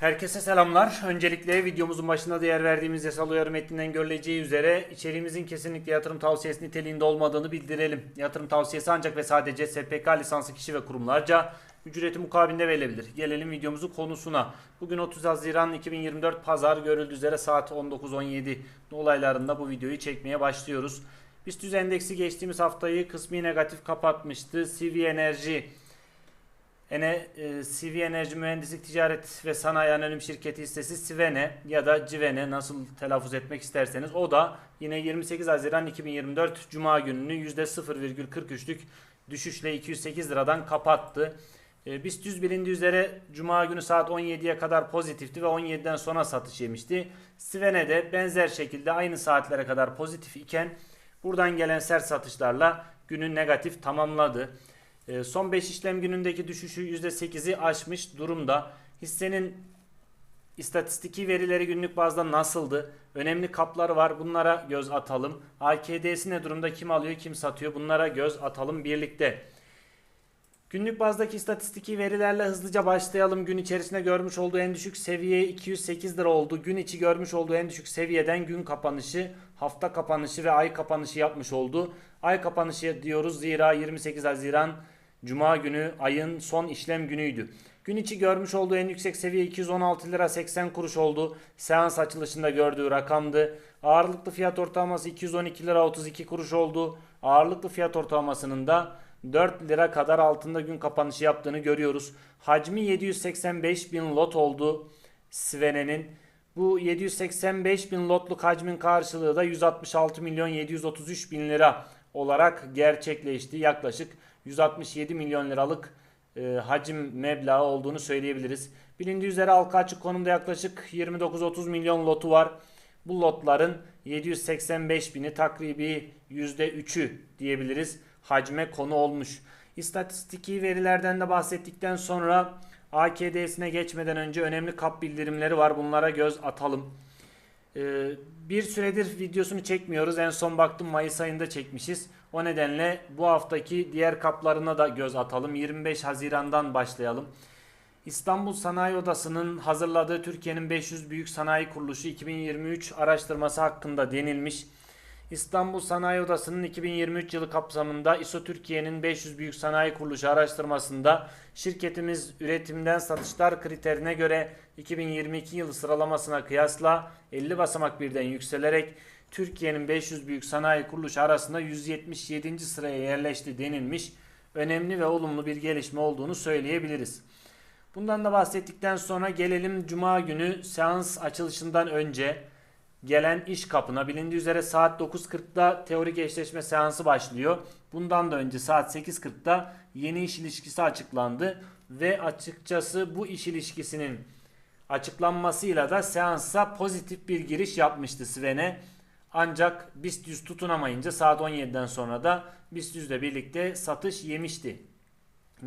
Herkese selamlar. Öncelikle videomuzun başında değer verdiğimiz yasal uyarı metninden görüleceği üzere içeriğimizin kesinlikle yatırım tavsiyesi niteliğinde olmadığını bildirelim. Yatırım tavsiyesi ancak ve sadece SPK lisanslı kişi ve kurumlarca ücreti mukabilinde verilebilir. Gelelim videomuzun konusuna. Bugün 30 Haziran 2024 Pazar görüldüğü üzere saat 19.17 olaylarında bu videoyu çekmeye başlıyoruz. BIST endeksi geçtiğimiz haftayı kısmi negatif kapatmıştı. CV Enerji Ene, e, CV Enerji Mühendislik Ticaret ve Sanayi Anonim Şirketi hissesi Sivene ya da Civene nasıl telaffuz etmek isterseniz o da yine 28 Haziran 2024 Cuma gününü %0,43'lük düşüşle 208 liradan kapattı. E, BIST 100 bilindiği üzere Cuma günü saat 17'ye kadar pozitifti ve 17'den sonra satış yemişti. Sivene de benzer şekilde aynı saatlere kadar pozitif iken buradan gelen sert satışlarla günü negatif tamamladı. E, Son 5 işlem günündeki düşüşü %8'i aşmış durumda. Hissenin istatistiki verileri günlük bazda nasıldı? Önemli kapları var. Bunlara göz atalım. AKD'si ne durumda? Kim alıyor, kim satıyor? Bunlara göz atalım birlikte. Günlük bazdaki istatistiki verilerle hızlıca başlayalım. Gün içerisinde görmüş olduğu en düşük seviye 208 lira oldu. Gün içi görmüş olduğu en düşük seviyeden gün kapanışı, hafta kapanışı ve ay kapanışı yapmış oldu. Ay kapanışı diyoruz zira 28 Haziran Cuma günü ayın son işlem günüydü. Gün içi görmüş olduğu en yüksek seviye 216 lira 80 kuruş oldu. Seans açılışında gördüğü rakamdı. Ağırlıklı fiyat ortalaması 212 lira 32 kuruş oldu. Ağırlıklı fiyat ortalamasının da 4 lira kadar altında gün kapanışı yaptığını görüyoruz. Hacmi 785 bin lot oldu Svene'nin. Bu 785 bin lotluk hacmin karşılığı da 166 milyon 733 bin lira olarak gerçekleşti. Yaklaşık 167 milyon liralık e, hacim meblağı olduğunu söyleyebiliriz. Bilindiği üzere halka açık konumda yaklaşık 29-30 milyon lotu var. Bu lotların 785 bini takribi %3'ü diyebiliriz hacme konu olmuş. İstatistiki verilerden de bahsettikten sonra AKD'sine geçmeden önce önemli kap bildirimleri var. Bunlara göz atalım. Ee, bir süredir videosunu çekmiyoruz. En son baktım Mayıs ayında çekmişiz. O nedenle bu haftaki diğer kaplarına da göz atalım. 25 Haziran'dan başlayalım. İstanbul Sanayi Odası'nın hazırladığı Türkiye'nin 500 Büyük Sanayi Kuruluşu 2023 araştırması hakkında denilmiş. İstanbul Sanayi Odası'nın 2023 yılı kapsamında ISO Türkiye'nin 500 Büyük Sanayi Kuruluşu araştırmasında şirketimiz üretimden satışlar kriterine göre 2022 yılı sıralamasına kıyasla 50 basamak birden yükselerek Türkiye'nin 500 Büyük Sanayi Kuruluşu arasında 177. sıraya yerleşti denilmiş. Önemli ve olumlu bir gelişme olduğunu söyleyebiliriz. Bundan da bahsettikten sonra gelelim Cuma günü seans açılışından önce gelen iş kapına bilindiği üzere saat 9.40'da teorik eşleşme seansı başlıyor. Bundan da önce saat 8.40'da yeni iş ilişkisi açıklandı ve açıkçası bu iş ilişkisinin açıklanmasıyla da seansa pozitif bir giriş yapmıştı Sven'e. Ancak BIST 100 tutunamayınca saat 17'den sonra da BIST 100 ile birlikte satış yemişti.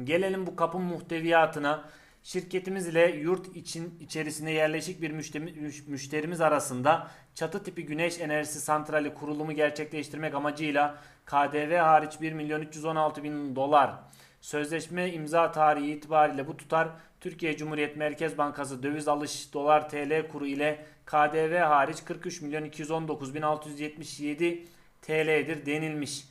Gelelim bu kapın muhteviyatına. Şirketimiz ile yurt için içerisinde yerleşik bir müşteri- müşterimiz arasında çatı tipi güneş enerjisi santrali kurulumu gerçekleştirmek amacıyla KDV hariç 1 milyon 316 bin dolar sözleşme imza tarihi itibariyle bu tutar Türkiye Cumhuriyet Merkez Bankası döviz alış dolar TL kuru ile KDV hariç 43 milyon 219 bin 677 TL'dir denilmiş.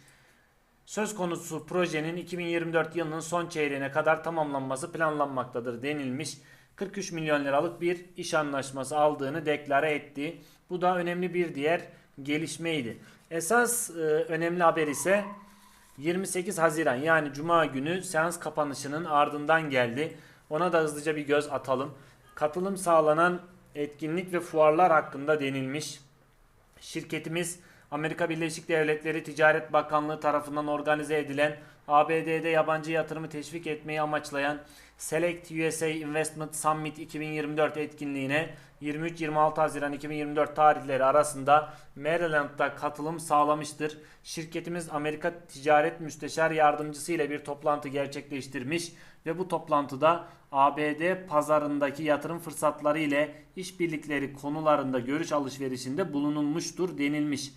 Söz konusu projenin 2024 yılının son çeyreğine kadar tamamlanması planlanmaktadır denilmiş. 43 milyon liralık bir iş anlaşması aldığını deklare etti. Bu da önemli bir diğer gelişmeydi. Esas e, önemli haber ise 28 Haziran yani Cuma günü seans kapanışının ardından geldi. Ona da hızlıca bir göz atalım. Katılım sağlanan etkinlik ve fuarlar hakkında denilmiş. Şirketimiz Amerika Birleşik Devletleri Ticaret Bakanlığı tarafından organize edilen ABD'de yabancı yatırımı teşvik etmeyi amaçlayan Select USA Investment Summit 2024 etkinliğine 23-26 Haziran 2024 tarihleri arasında Maryland'da katılım sağlamıştır. Şirketimiz Amerika Ticaret Müsteşar Yardımcısı ile bir toplantı gerçekleştirmiş ve bu toplantıda ABD pazarındaki yatırım fırsatları ile işbirlikleri konularında görüş alışverişinde bulunulmuştur denilmiş.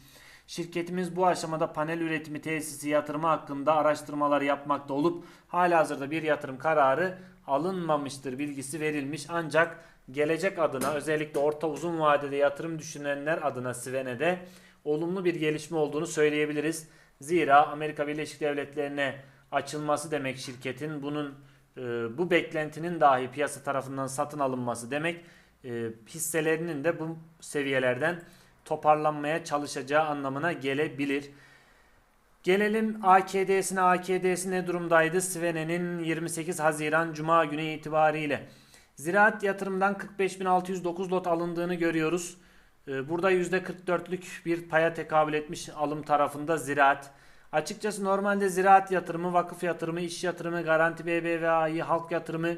Şirketimiz bu aşamada panel üretimi tesisi yatırımı hakkında araştırmalar yapmakta olup halihazırda bir yatırım kararı alınmamıştır bilgisi verilmiş ancak gelecek adına özellikle orta uzun vadede yatırım düşünenler adına Svene'de olumlu bir gelişme olduğunu söyleyebiliriz. Zira Amerika Birleşik Devletleri'ne açılması demek şirketin bunun e, bu beklentinin dahi piyasa tarafından satın alınması demek e, hisselerinin de bu seviyelerden toparlanmaya çalışacağı anlamına gelebilir. Gelelim AKD'sine. AKD'si ne durumdaydı? Svene'nin 28 Haziran Cuma günü itibariyle. Ziraat yatırımdan 45.609 lot alındığını görüyoruz. Ee, Burada %44'lük bir paya tekabül etmiş alım tarafında ziraat. Açıkçası normalde ziraat yatırımı, vakıf yatırımı, iş yatırımı, garanti BBVA'yı, halk yatırımı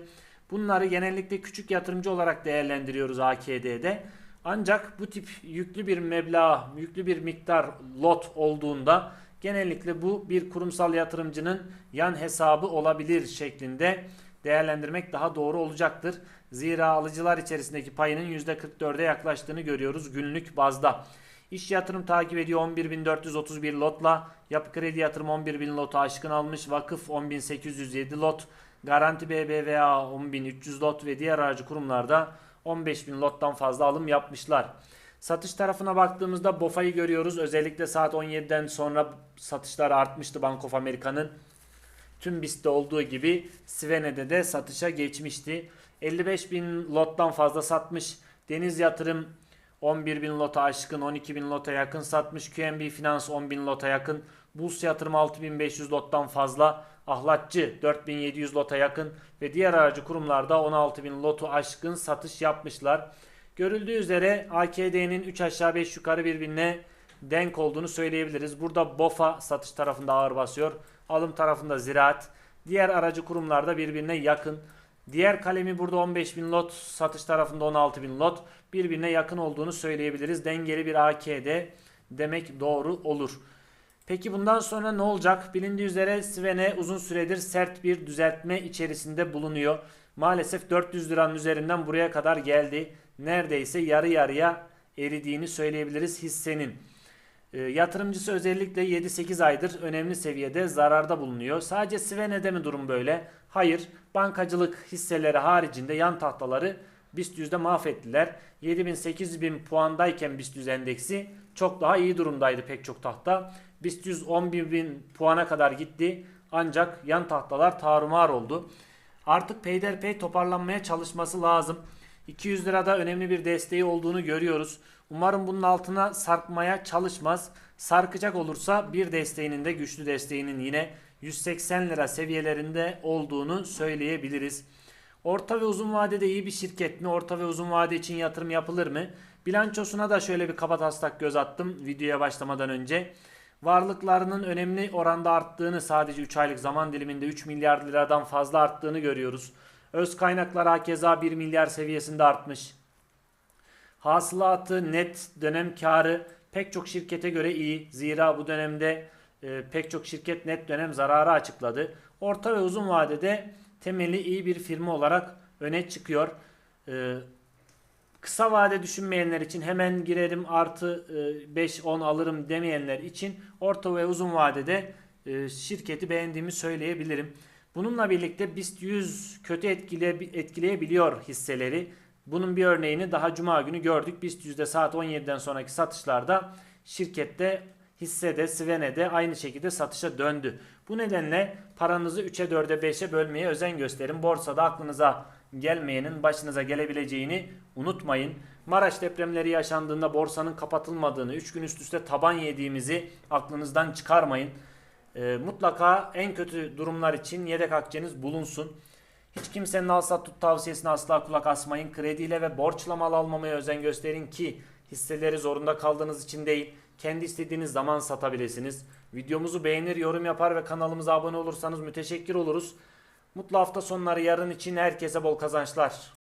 bunları genellikle küçük yatırımcı olarak değerlendiriyoruz AKD'de. Ancak bu tip yüklü bir meblağ, yüklü bir miktar lot olduğunda genellikle bu bir kurumsal yatırımcının yan hesabı olabilir şeklinde değerlendirmek daha doğru olacaktır. Zira alıcılar içerisindeki payının %44'e yaklaştığını görüyoruz günlük bazda. İş yatırım takip ediyor 11.431 lotla. Yapı kredi yatırım 11.000 lotu aşkın almış. Vakıf 10.807 lot. Garanti BBVA 10.300 lot ve diğer aracı kurumlarda 15.000 lottan fazla alım yapmışlar. Satış tarafına baktığımızda BOFA'yı görüyoruz. Özellikle saat 17'den sonra satışlar artmıştı Bank of America'nın. Tüm BIST'te olduğu gibi Svene'de de satışa geçmişti. 55 bin lottan fazla satmış. Deniz Yatırım 11 bin lota aşkın 12 bin lota yakın satmış. QNB Finans 10 bin lota yakın. Burs Yatırım 6500 lottan fazla. Ahlatçı 4700 lota yakın ve diğer aracı kurumlarda 16 bin lotu aşkın satış yapmışlar. Görüldüğü üzere AKD'nin 3 aşağı 5 yukarı birbirine denk olduğunu söyleyebiliriz. Burada BOFA satış tarafında ağır basıyor. Alım tarafında ziraat. Diğer aracı kurumlarda birbirine yakın. Diğer kalemi burada 15 bin lot, satış tarafında 16 bin lot. Birbirine yakın olduğunu söyleyebiliriz. Dengeli bir AKD demek doğru olur. Peki bundan sonra ne olacak? Bilindiği üzere Svene uzun süredir sert bir düzeltme içerisinde bulunuyor. Maalesef 400 liranın üzerinden buraya kadar geldi. Neredeyse yarı yarıya eridiğini söyleyebiliriz hissenin. E, yatırımcısı özellikle 7-8 aydır önemli seviyede zararda bulunuyor. Sadece Svene'de mi durum böyle? Hayır. Bankacılık hisseleri haricinde yan tahtaları BIST yüzde mahvettiler. 7000-8000 puandayken BIST yüz endeksi çok daha iyi durumdaydı pek çok tahta. BIST 100 11.000 puana kadar gitti. Ancak yan tahtalar tarumar oldu. Artık peyderpey toparlanmaya çalışması lazım. 200 lirada önemli bir desteği olduğunu görüyoruz. Umarım bunun altına sarkmaya çalışmaz. Sarkacak olursa bir desteğinin de güçlü desteğinin yine 180 lira seviyelerinde olduğunu söyleyebiliriz. Orta ve uzun vadede iyi bir şirket mi? Orta ve uzun vade için yatırım yapılır mı? Bilançosuna da şöyle bir kabataslak göz attım videoya başlamadan önce. Varlıklarının önemli oranda arttığını sadece 3 aylık zaman diliminde 3 milyar liradan fazla arttığını görüyoruz. Öz kaynaklar hakeza 1 milyar seviyesinde artmış. Hasılatı, net dönem karı pek çok şirkete göre iyi. Zira bu dönemde e, pek çok şirket net dönem zararı açıkladı. Orta ve uzun vadede temeli iyi bir firma olarak öne çıkıyor. E, kısa vade düşünmeyenler için hemen girerim artı e, 5-10 alırım demeyenler için orta ve uzun vadede e, şirketi beğendiğimi söyleyebilirim. Bununla birlikte BIST 100 kötü etkile, etkileyebiliyor hisseleri. Bunun bir örneğini daha cuma günü gördük. BIST 100'de saat 17'den sonraki satışlarda şirkette hissede, Svene'de aynı şekilde satışa döndü. Bu nedenle paranızı 3'e 4'e 5'e bölmeye özen gösterin. Borsada aklınıza gelmeyenin başınıza gelebileceğini unutmayın. Maraş depremleri yaşandığında borsanın kapatılmadığını, 3 gün üst üste taban yediğimizi aklınızdan çıkarmayın. Ee, mutlaka en kötü durumlar için yedek akçeniz bulunsun. Hiç kimsenin al sat tut tavsiyesine asla kulak asmayın. Krediyle ve borçla mal almamaya özen gösterin ki hisseleri zorunda kaldığınız için değil, kendi istediğiniz zaman satabilirsiniz. Videomuzu beğenir, yorum yapar ve kanalımıza abone olursanız müteşekkir oluruz. Mutlu hafta sonları yarın için herkese bol kazançlar.